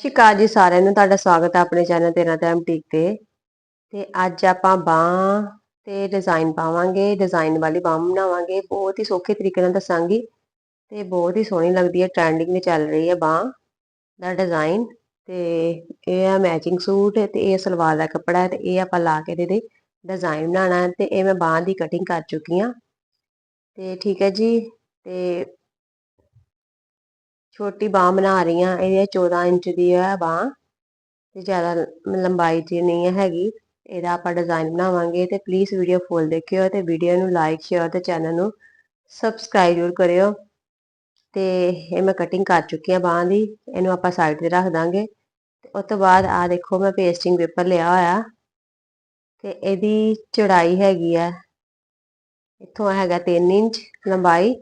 ਸਤਿ ਸ਼੍ਰੀ ਅਕਾਲ ਜੀ ਸਾਰਿਆਂ ਨੂੰ, ਤੁਹਾਡਾ ਸਵਾਗਤ ਹੈ ਆਪਣੇ ਚੈਨਲ ਤੇਰਾ ਟਾਈਮ ਟਿਕ ਤੇ। ਤੇ ਅੱਜ ਆਪਾਂ ਬਾਹ ਤੇ ਡਿਜ਼ਾਈਨ ਪਾਵਾਂਗੇ ਡਿਜ਼ਾਈਨ ਵਾਲੀ ਬਾਹ ਬਣਾਵਾਂਗੇ। ਬਹੁਤ ਹੀ ਸੌਖੇ ਤਰੀਕੇ ਨਾਲ ਦੱਸਾਂਗੀ। ਤੇ ਬਹੁਤ ਹੀ ਸੋਹਣੀ ਲੱਗਦੀ ਹੈ ਟ੍ਰੈਂਡਿੰਗ ਵਿੱਚ ਚੱਲ ਰਹੀ ਹੈ ਬਾਹ ਦਾ ਡਿਜ਼ਾਈਨ ਤੇ ਇਹ ਹੈ ਮੈਚਿੰਗ ਸੂਟ ਤੇ ਇਹ ਸਲਵਾਰ ਦਾ ਕੱਪੜਾ ਹੈ ਤੇ ਇਹ ਆਪਾਂ ਲਾ ਕੇ ਇਹਦੇ ਡਿਜ਼ਾਈਨ ਬਣਾਉਣਾ ਹੈ ਤੇ ਇਹ ਮੈਂ ਬਾਹ ਦੀ ਕਟਿੰਗ ਕਰ ਚੁੱਕੀ ਹਾਂ। ਤੇ ਠੀਕ ਹੈ ਜੀ, ਤੇ ਛੋਟੀ ਬਾਹ ਬਣਾ ਰਹੀ ਆ ਇਹ 14 ਇੰਚ ਦੀ ਹੈ ਬਾਹ ਤੇ ਜ਼ਿਆਦਾ ਲੰਬਾਈ ਦੀ ਨਹੀਂ ਹੈਗੀ। ਇਹਦਾ ਆਪਾਂ ਡਿਜ਼ਾਈਨ ਬਣਾਵਾਂਗੇ ਤੇ ਪਲੀਜ਼ ਵੀਡੀਓ ਫੁੱਲ ਦੇਖਿਓ ਤੇ ਵੀਡੀਓ ਨੂੰ ਲਾਈਕ ਸ਼ੇਅਰ ਤੇ ਚੈਨਲ ਨੂੰ ਸਬਸਕ੍ਰਾਈਬ ਜ਼ਰੂਰ ਕਰਿਓ। ਤੇ ਇਹ ਮੈਂ ਕਟਿੰਗ ਕਰ ਚੁੱਕੀ ਆ ਬਾਹ ਦੀ, ਇਹਨੂੰ ਆਪਾਂ ਸਾਈਡ ਤੇ ਰੱਖ ਦਾਂਗੇ। ਤੇ ਉਸ ਤੋਂ ਬਾਅਦ ਆ ਦੇਖੋ ਮੈਂ ਪੇਸਟਿੰਗ ਪੇਪਰ ਲਿਆ ਹੋਇਆ ਤੇ ਇਹਦੀ ਚੌੜਾਈ ਹੈਗੀ ਆ ਇੱਥੋਂ ਹੈਗਾ 3 ਇੰਚ ਲੰਬਾਈ।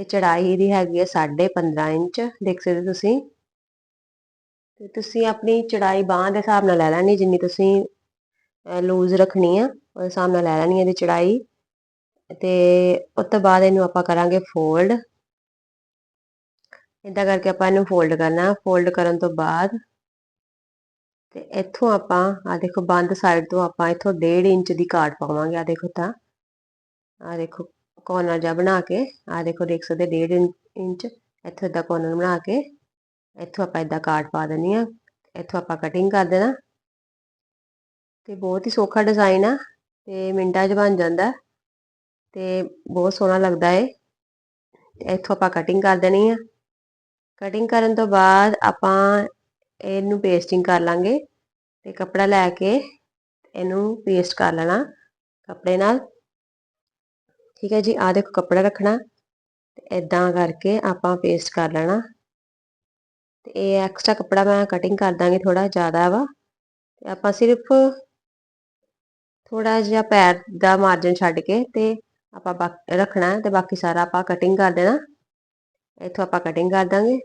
ਤੇ ਚੜਾਈ ਦੀ ਹੈਗੀ ਹੈ 15.5 ਇੰਚ, ਦੇਖ ਸਕਦੇ ਤੁਸੀਂ। ਤੇ ਤੁਸੀਂ ਆਪਣੀ ਚੜਾਈ ਬਾਹ ਦੇ ਹਿਸਾਬ ਨਾਲ ਲੈ ਲੈਣੀ, ਜਿੰਨੀ ਤੁਸੀਂ ਲੂਜ਼ ਰੱਖਣੀ ਆ, ਉਹਦੇ ਹਿਸਾਬ ਨਾਲ ਲੈ ਲੈਣੀ ਇਹਦੀ ਚੜਾਈ। ਤੇ ਉਸ ਤੋਂ ਬਾਅਦ ਇਹਨੂੰ ਆਪਾਂ ਕਰਾਂਗੇ ਫੋਲਡ ਇਦਾਂ ਕਰਕੇ ਆਪਾਂ ਇਹਨੂੰ ਫੋਲਡ ਕਰਨਾ ਫੋਲਡ ਕਰਨ ਤੋਂ ਬਾਅਦ ਤੇ ਇੱਥੋਂ ਆਪਾਂ ਆ ਦੇਖੋ, ਬੰਦ ਸਾਈਡ ਤੋਂ ਆਪਾਂ ਇੱਥੋਂ 1.5 ਇੰਚ ਦੀ ਕਾਟ ਪਾਵਾਂਗੇ ਆ ਦੇਖੋ ਤਾਂ। ਆ ਦੇਖੋ ਕੋਰਨਰ ਜਾ ਬਣਾ ਕੇ ਆ ਦੇਖੋ ਦੇਖ ਸਕਦੇ 1.5 ਇੰਚ ਇੱਥੋਂ ਦਾ ਕੋਰਨਰ ਬਣਾ ਕੇ, ਇੱਥੋਂ ਆਪਾਂ ਇਦਾਂ ਕਾਟ ਪਾ ਦੇਣੀ ਆ ਇੱਥੋਂ ਆਪਾਂ ਕਟਿੰਗ ਕਰ ਦੇਣਾ। ਤੇ ਬਹੁਤ ਹੀ ਸੌਖਾ ਡਿਜ਼ਾਈਨ ਆ, ਤੇ ਮਿੰਟਾਂ 'ਚ ਬਣ ਜਾਂਦਾ, ਤੇ ਬਹੁਤ ਸੋਹਣਾ ਲੱਗਦਾ ਏ। ਇੱਥੋਂ ਆਪਾਂ ਕਟਿੰਗ ਕਰ ਦੇਣੀ ਆ। ਕਟਿੰਗ ਕਰਨ ਤੋਂ ਬਾਅਦ ਆਪਾਂ ਇਹਨੂੰ ਪੇਸਟਿੰਗ ਕਰ ਲਾਂਗੇ, ਤੇ ਕੱਪੜਾ ਲੈ ਕੇ ਇਹਨੂੰ ਪੇਸਟ ਕਰ ਲੈਣਾ ਕੱਪੜੇ ਨਾਲ। ਠੀਕ ਹੈ ਜੀ ਆ ਦੇਖੋ ਕੱਪੜਾ ਰੱਖਣਾ, ਤੇ ਇਦਾਂ ਕਰਕੇ ਆਪਾਂ ਪੇਸਟ ਕਰ ਲੈਣਾ। ਤੇ ਇਹ ਐਕਸਟਰਾ ਕੱਪੜਾ ਮੈਂ ਕਟਿੰਗ ਕਰ ਦਾਂਗੇ ਥੋੜਾ ਜ਼ਿਆਦਾ ਵਾ, ਤੇ ਆਪਾਂ ਸਿਰਫ ਥੋੜਾ ਜਿਹਾ ਪੈਰ ਦਾ ਮਾਰਜਨ ਛੱਡ ਕੇ ਤੇ ਆਪਾਂ ਰੱਖਣਾ ਤੇ ਬਾਕੀ ਸਾਰਾ ਆਪਾਂ ਕਟਿੰਗ ਕਰ ਦੇਣਾ। ਇੱਥੋਂ ਆਪਾਂ ਕਟਿੰਗ ਕਰ ਦਾਂਗੇ।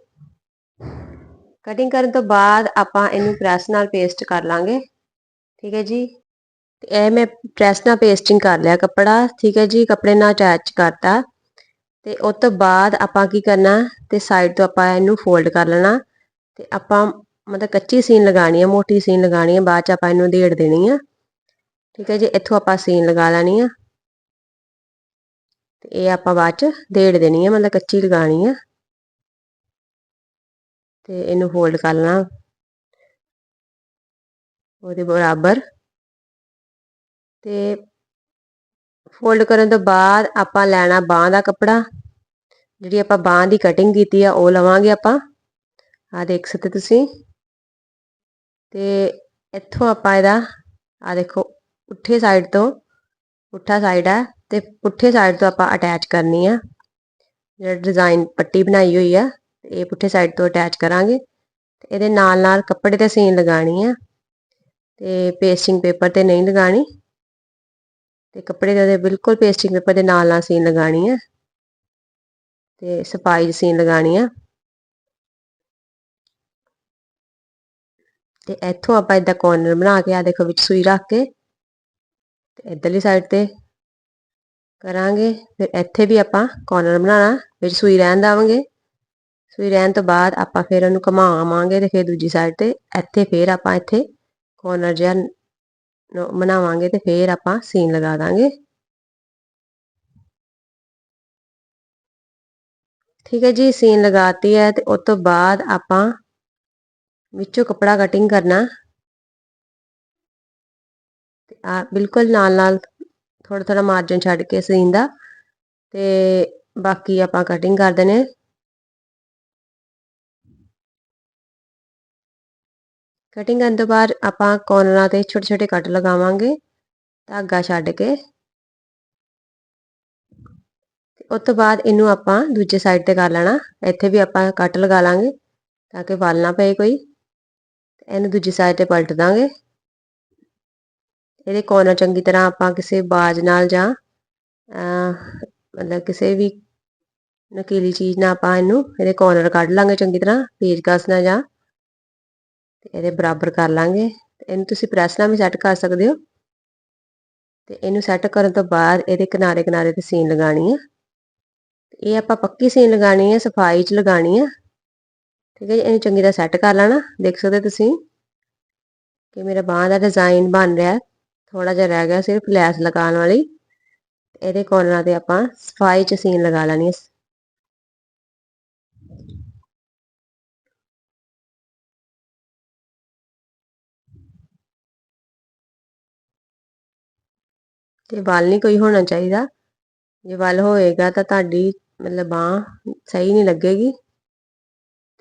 ਕਟਿੰਗ ਕਰਨ ਤੋਂ ਬਾਅਦ ਆਪਾਂ ਇਹਨੂੰ ਪ੍ਰੈਸ ਨਾਲ ਪੇਸਟ ਕਰ ਲਾਂਗੇ। ਠੀਕ ਹੈ ਜੀ। ਇਹ ਮੈਂ ਪ੍ਰੈਸ ਨਾਲ ਪੇਸਟਿੰਗ ਕਰ ਲਿਆ ਕੱਪੜਾ, ਠੀਕ ਹੈ ਜੀ, ਕੱਪੜੇ ਨਾਲ ਅਟੈਚ ਕਰਤਾ। ਤੇ ਉਸ ਤੋਂ ਬਾਅਦ ਆਪਾਂ ਕੀ ਕਰਨਾ, ਤੇ ਸਾਈਡ ਤੋਂ ਆਪਾਂ ਇਹਨੂੰ ਫੋਲਡ ਕਰ ਲੈਣਾ। ਤੇ ਆਪਾਂ ਮਤਲਬ ਕੱਚੀ ਸੀਨ ਲਗਾਣੀ ਹੈ ਮੋਟੀ ਸੀਨ ਲਗਾਣੀ ਹੈ ਬਾਅਦ ਚ ਆਪਾਂ ਇਹਨੂੰ ਢੇੜ ਦੇਣੀ ਆ। ਠੀਕ ਹੈ ਜੀ, ਇੱਥੋਂ ਆਪਾਂ ਸੀਨ ਲਗਾ ਲੈਣੀ ਆ। ਤੇ ਇਹ ਆਪਾਂ ਬਾਅਦ ਚ ਢੇੜ ਦੇਣੀ ਹੈ ਮਤਲਬ ਕੱਚੀ ਲਗਾਣੀ ਆ। ਤੇ ਇਹਨੂੰ ਫੋਲਡ ਕਰ ਲੈਣਾ। ਉਹਦੇ ਬਰਾਬਰ। ਤੇ ਫੋਲਡ ਕਰਨ ਤੋਂ ਬਾਅਦ ਆਪਾਂ ਲੈਣਾ ਬਾਹ ਦਾ ਕੱਪੜਾ। ਜਿਹੜੀ ਆਪਾਂ ਬਾਹ ਦੀ ਕਟਿੰਗ ਕੀਤੀ ਆ, ਉਹ ਲਵਾਂਗੇ ਆਪਾਂ। ਆ ਦੇਖ ਸਕਦੇ ਤੁਸੀਂ। ਤੇ ਇੱਥੋਂ ਆਪਾਂ ਇਹਦਾ ਆ ਦੇਖੋ, ਪੁੱਠੇ ਸਾਈਡ ਤੋਂ ਪੁੱਠਾ ਸਾਈਡ ਹੈ ਤੇ ਪੁੱਠੇ ਸਾਈਡ ਤੋਂ ਆਪਾਂ ਅਟੈਚ ਕਰਨੀ ਆ। ਜਿਹੜਾ ਡਿਜ਼ਾਈਨ ਪੱਟੀ ਬਣਾਈ ਹੋਈ ਆ, ਇਹ ਪੁੱਠੇ ਸਾਈਡ ਤੋਂ ਅਟੈਚ ਕਰਾਂਗੇ। ਤੇ ਇਹਦੇ ਨਾਲ ਨਾਲ ਕੱਪੜੇ ਤੇ ਸੀਨ ਲਗਾਣੀ ਆ। ਤੇ ਪੇਸਟਿੰਗ ਪੇਪਰ ਤੇ ਨਹੀਂ ਲਗਾਣੀ ਤੇ ਕੱਪੜੇ ਦੇ ਬਿਲਕੁਲ ਪੇਸਟਿੰਗ ਪੇਪਰ ਦੇ ਨਾਲ ਨਾਲ ਸੀਨ ਲਗਾਣੀ ਆ। ਤੇ ਸਫ਼ਾਈ ਸੀਨ ਲਗਾਣੀ ਆ। ਤੇ ਇੱਥੋਂ ਆਪਾਂ ਇਦਾਂ ਕੋਰਨਰ ਬਣਾ ਕੇ ਆ ਦੇਖੋ ਵਿੱਚ ਸੂਈ ਰੱਖ ਕੇ, ਤੇ ਇਧਰਲੀ ਸਾਈਡ ਤੇ ਕਰਾਂਗੇ। ਫਿਰ ਇੱਥੇ ਵੀ ਆਪਾਂ ਕੋਰਨਰ ਬਣਾਉਣਾ, ਵਿੱਚ ਸੂਈ ਰਹਿਣ ਦਾਵਾਂਗੇ। ਸੂਈ ਰਹਿਣ ਤੋਂ ਬਾਅਦ ਆਪਾਂ ਫਿਰ ਉਹਨੂੰ ਘਮਾਵਾਂਗੇ ਤੇ ਫਿਰ ਦੂਜੀ ਸਾਈਡ ਤੇ ਇੱਥੇ ਫਿਰ ਆਪਾਂ ਇੱਥੇ ਕੋਰਨਰ ਜਿਹਾ ਬਣਾਵਾਂਗੇ ਤੇ ਫਿਰ ਆਪਾਂ ਸੀਨ ਲਗਾ ਦਾਂਗੇ। ਠੀਕ ਹੈ ਜੀ ਸੀਨ ਲਗਾਤੀ ਹੈ ਤੇ ਉਸ ਤੋਂ ਬਾਅਦ ਆਪਾਂ ਵਿੱਚੋਂ ਕਪੜਾ ਕਟਿੰਗ ਕਰਨਾ। ਤੇ ਆ, ਬਿਲਕੁਲ ਨਾਲ ਨਾਲ ਥੋੜਾ ਥੋੜਾ ਮਾਰਜਨ ਛੱਡ ਕੇ ਸੀਨ ਦਾ। ਤੇ ਬਾਕੀ ਆਪਾਂ ਕਟਿੰਗ ਕਰ ਦੇਣੇ। ਕਟਿੰਗ ਕਰਨ ਤੋਂ ਬਾਅਦ ਆਪਾਂ ਕੋਰਨਰਾਂ ਤੇ ਛੋਟੇ ਛੋਟੇ ਕੱਟ ਲਗਾਵਾਂਗੇ। ਧਾਗਾ ਛੱਡ ਕੇ। ਉਸ ਤੋਂ ਬਾਅਦ ਇਹਨੂੰ ਆਪਾਂ ਦੂਜੇ ਸਾਈਡ ਤੇ ਕਰ ਲੈਣਾ। ਇੱਥੇ ਵੀ ਆਪਾਂ ਕੱਟ ਲਗਾ ਲਾਂਗੇ ਤਾਂ ਕਿ ਵਲ ਨਾ ਪਏ ਕੋਈ। ਇਹਨੂੰ ਦੂਜੀ ਸਾਈਡ ਤੇ ਪਲਟ ਦਾਂਗੇ। ਇਹਦੇ ਕੋਰਨਰ ਚੰਗੀ ਤਰ੍ਹਾਂ ਆਪਾਂ ਕਿਸੇ ਬਾਜ ਨਾਲ ਜਾਂ ਮਤਲਬ ਕਿਸੇ ਵੀ ਨਕੀਲੀ ਚੀਜ਼ ਨਾਲ ਆਪਾਂ ਇਹਨੂੰ, ਇਹਦੇ ਕੋਰਨਰ ਕੱਢ ਲਾਂਗੇ ਚੰਗੀ ਤਰ੍ਹਾਂ। ਪੇਜ ਨਾਲ ਜਾਂ। ਤੇ ਇਹਦੇ ਬਰਾਬਰ ਕਰ ਲਾਂਗੇ। ਤੇ ਇਹਨੂੰ ਤੁਸੀਂ ਪ੍ਰੈਸ ਨਾਲ ਵੀ ਸੈੱਟ ਕਰ ਸਕਦੇ ਹੋ। ਤੇ ਇਹਨੂੰ ਸੈੱਟ ਕਰਨ ਤੋਂ ਬਾਅਦ ਇਹਦੇ ਕਿਨਾਰੇ ਕਿਨਾਰੇ ਤੇ ਸੀਨ ਲਗਾਣੀ ਹੈ ਇਹ ਆਪਾਂ ਪੱਕੀ ਸੀਨ ਲਗਾਣੀ ਹੈ ਸਫ਼ਾਈ 'ਚ ਲਗਾਣੀ ਆ। ਠੀਕ ਹੈ ਜੀ, ਇਹਨੂੰ ਚੰਗੀ ਤਰ੍ਹਾਂ ਸੈੱਟ ਕਰ ਲੈਣਾ, ਦੇਖ ਸਕਦੇ ਤੁਸੀਂ। ਕਿ ਮੇਰਾ ਬਾਹ ਦਾ ਡਿਜ਼ਾਈਨ ਬਣ ਰਿਹਾ ਥੋੜਾ ਜਿਹਾ ਰਹਿ ਗਿਆ ਸਿਰਫ ਲੈਸ ਲਗਾਉਣ ਵਾਲੀ। ਇਹਦੇ ਕੋਰਨਰਾਂ ਤੇ ਆਪਾਂ ਸਫ਼ਾਈ ਚ ਸੀਨ ਲਗਾ ਲੈਣੀ ਹੈ ਤੇ ਵੱਲ ਨਹੀਂ ਕੋਈ ਹੋਣਾ ਚਾਹੀਦਾ, ਜੇ ਵੱਲ ਹੋਏਗਾ ਤਾਂ ਤੁਹਾਡੀ ਮਤਲਬ ਬਾਹ ਸਹੀ ਨਹੀਂ ਲੱਗੇਗੀ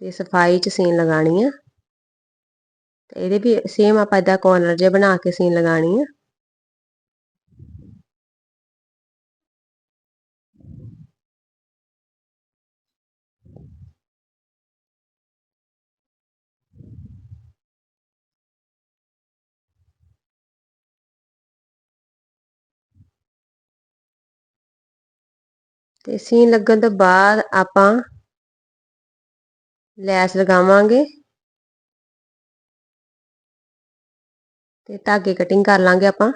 ਤੇ ਸਫ਼ਾਈ ਚ ਸੀਨ ਲਗਾਣੀ ਆ। ਤੇ ਇਹਦੇ ਵੀ ਸੇਮ ਆਪਾਂ ਇਦਾਂ ਕੋਰਨਰ ਜੇ ਬਣਾ ਕੇ ਸੀਨ ਲਗਾਣੀ ਆ। ਤੇ ਸੀਨ ਲੱਗਣ ਤੋਂ ਬਾਅਦ ਆਪਾਂ ਲੈਸ ਲਗਾਵਾਂਗੇ ਤੇ ਧਾਗੇ ਕਟਿੰਗ ਕਰ ਲਾਂਗੇ ਆਪਾਂ।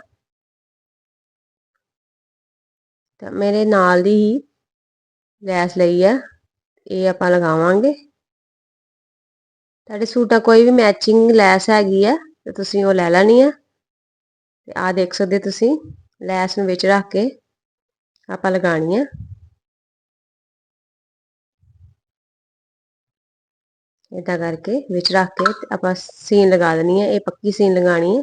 ਤਾਂ ਮੇਰੇ ਨਾਲ ਦੀ ਹੀ ਲੈਸ ਲਈ ਆ, ਇਹ ਆਪਾਂ ਲਗਾਵਾਂਗੇ। ਤੁਹਾਡੇ ਸੂਟਾਂ ਕੋਈ ਵੀ ਮੈਚਿੰਗ ਲੈਸ ਹੈਗੀ ਆ, ਤੇ ਤੁਸੀਂ ਉਹ ਲੈ ਲੈਣੀ ਆ। ਤੇ ਆ ਦੇਖ ਸਕਦੇ ਤੁਸੀਂ, ਲੈਸ ਨੂੰ ਵਿੱਚ ਰੱਖ ਕੇ ਆਪਾਂ ਲਗਾਣੀ ਆ। ਇਦਾਂ ਕਰਕੇ ਵਿੱਚ ਰੱਖ ਕੇ ਆਪਾਂ ਸੀਨ ਲਗਾ ਦੇਣੀ ਹੈ ਇਹ ਪੱਕੀ ਸੀਨ ਲਗਾਣੀ ਹੈ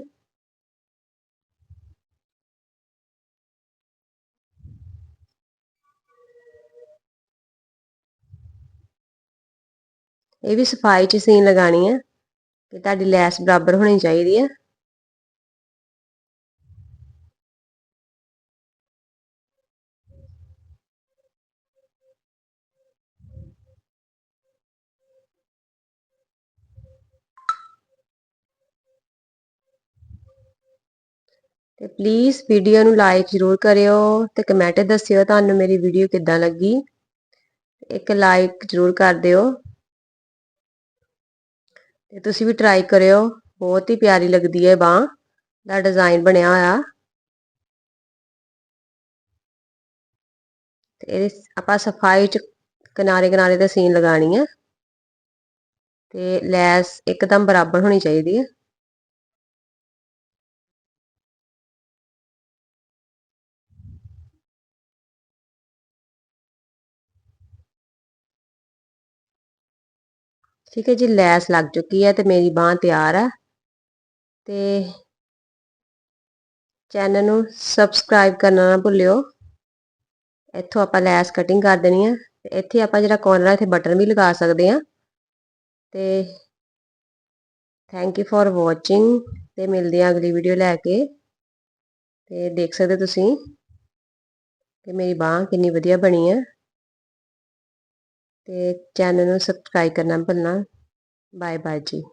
ਇਹ ਵੀ ਸਫ਼ਾਈ 'ਚ ਸੀਨ ਲਗਾਣੀ ਹੈ ਕਿ ਤੁਹਾਡੀ ਲੈਸ ਬਰਾਬਰ ਹੋਣੀ ਚਾਹੀਦੀ ਹੈ ਤੇ ਪਲੀਜ਼ ਵੀਡੀਓ ਨੂੰ ਲਾਈਕ ਜ਼ਰੂਰ ਕਰਿਓ ਤੇ ਕਮੈਂਟ ਦੱਸਿਓ ਤੁਹਾਨੂੰ ਮੇਰੀ ਵੀਡੀਓ ਕਿੱਦਾਂ ਲੱਗੀ। ਇੱਕ ਲਾਈਕ ਜ਼ਰੂਰ ਕਰ ਦਿਓ। ਤੇ ਤੁਸੀਂ ਵੀ ਟਰਾਈ ਕਰਿਓ, ਬਹੁਤ ਹੀ ਪਿਆਰੀ ਲੱਗਦੀ ਹੈ ਬਾਹ ਦਾ ਡਿਜ਼ਾਈਨ ਬਣਿਆ ਹੋਇਆ। ਤੇ ਇਹ ਆਪਾਂ ਸਫ਼ਾਈ ਚ ਕਿਨਾਰੇ ਕਿਨਾਰੇ ਤੇ ਸੀਨ ਲਗਾਣੀ ਹੈ। ਤੇ ਲੈਸ ਇੱਕਦਮ ਬਰਾਬਰ ਹੋਣੀ ਚਾਹੀਦੀ ਹੈ। ਠੀਕ ਹੈ ਜੀ, ਲੈਸ ਲੱਗ ਚੁੱਕੀ ਹੈ ਤੇ ਮੇਰੀ ਬਾਹ ਤਿਆਰ ਹੈ ਤੇ ਚੈਨਲ ਨੂੰ ਸਬਸਕ੍ਰਾਈਬ ਕਰਨਾ ਨਾ ਭੁੱਲਿਓ। ਇੱਥੋਂ ਆਪਾਂ ਲੈਸ ਕਟਿੰਗ ਕਰ ਦੇਣੀ ਹੈ ਤੇ ਇੱਥੇ ਆਪਾਂ ਜਿਹੜਾ ਕਾਰਨਰ ਇੱਥੇ ਬਟਨ ਵੀ ਲਗਾ ਸਕਦੇ ਆ। ਤੇ ਥੈਂਕ ਯੂ ਫॉर ਵਾਚਿੰਗ ਤੇ ਮਿਲਦੇ ਆ ਅਗਲੀ ਵੀਡੀਓ ਲੈ ਕੇ। ਤੇ ਦੇਖ ਸਕਦੇ ਤੁਸੀਂ ਕਿ ਮੇਰੀ ਬਾਹ ਕਿੰਨੀ ਵਧੀਆ ਬਣੀ ਹੈ ਤੇ ਚੈਨਲ ਨੂੰ ਸਬਸਕ੍ਰਾਈਬ ਕਰਨਾ ਭੁੱਲਣਾ। ਬਾਏ ਬਾਏ ਜੀ।